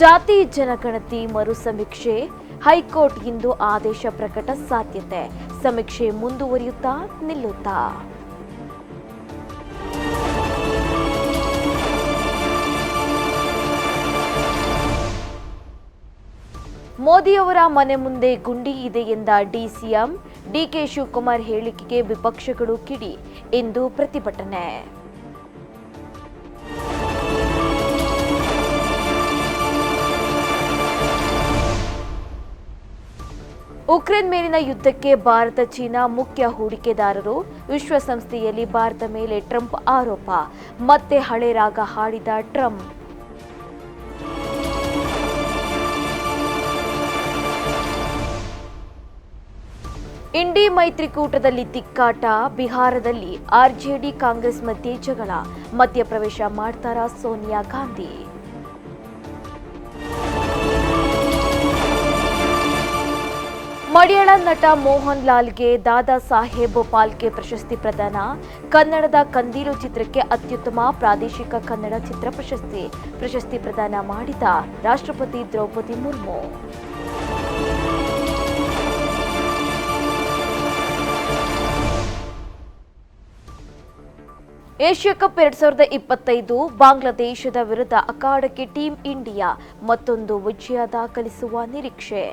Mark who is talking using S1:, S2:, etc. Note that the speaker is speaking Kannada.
S1: ಜಾತಿ ಜನಗಣತಿ ಮರು ಸಮೀಕ್ಷೆ. ಹೈಕೋರ್ಟ್ ಇಂದು ಆದೇಶ ಪ್ರಕಟ ಸಾಧ್ಯತೆ. ಸಮೀಕ್ಷೆ ಮುಂದುವರಿಯುತ್ತಾ ನಿಲ್ಲುತ್ತಾ? ಮೋದಿಯವರ ಮನೆ ಮುಂದೆ ಗುಂಡಿ ಇದೆ ಎಂದ ಡಿಸಿಎಂ ಡಿಕೆ ಶಿವಕುಮಾರ್ ಹೇಳಿಕೆಗೆ ವಿಪಕ್ಷಗಳು ಕಿಡಿ. ಎಂದು ಪ್ರತಿಭಟನೆ. ಉಕ್ರೇನ್ ಮೇಲಿನ ಯುದ್ಧಕ್ಕೆ ಭಾರತ, ಚೀನಾ ಮುಖ್ಯ ಹೂಡಿಕೆದಾರರು. ವಿಶ್ವಸಂಸ್ಥೆಯಲ್ಲಿ ಭಾರತ ಮೇಲೆ ಟ್ರಂಪ್ ಆರೋಪ. ಮತ್ತೆ ಹಳೆ ರಾಗ ಹಾಡಿದ ಟ್ರಂಪ್. ಇಂಡಿ ಮೈತ್ರಿಕೂಟದಲ್ಲಿ ತಿಕ್ಕಾಟ. ಬಿಹಾರದಲ್ಲಿ ಆರ್ಜೆಡಿ ಕಾಂಗ್ರೆಸ್ ಮಧ್ಯೆ ಜಗಳ. ಮಧ್ಯಪ್ರವೇಶ ಮಾಡ್ತಾರಾ ಸೋನಿಯಾ ಗಾಂಧಿ? ಮಲಯಾಳ ನಟ ಮೋಹನ್ ಲಾಲ್ಗೆ ದಾದಾ ಸಾಹೇಬ್ ಪಾಲ್ಕೆ ಪ್ರಶಸ್ತಿ ಪ್ರದಾನ. ಕನ್ನಡದ ಕಂದೀಲು ಚಿತ್ರಕ್ಕೆ ಅತ್ಯುತ್ತಮ ಪ್ರಾದೇಶಿಕ ಕನ್ನಡ ಚಿತ್ರ ಪ್ರಶಸ್ತಿ. ಪ್ರಶಸ್ತಿ ಪ್ರದಾನ ಮಾಡಿದ ರಾಷ್ಟ್ರಪತಿ ದ್ರೌಪದಿ ಮುರ್ಮು. ಏಷ್ಯಾ ಕಪ್ ಎರಡ್ ಸಾವಿರದ ಇಪ್ಪತ್ತೈದು ಬಾಂಗ್ಲಾದೇಶದ ವಿರುದ್ಧ ಅಖಾಡಕ್ಕೆ ಟೀಂ ಇಂಡಿಯಾ ಮತ್ತೊಂದು ವಿಜಯ ದಾಖಲಿಸುವ ನಿರೀಕ್ಷೆ.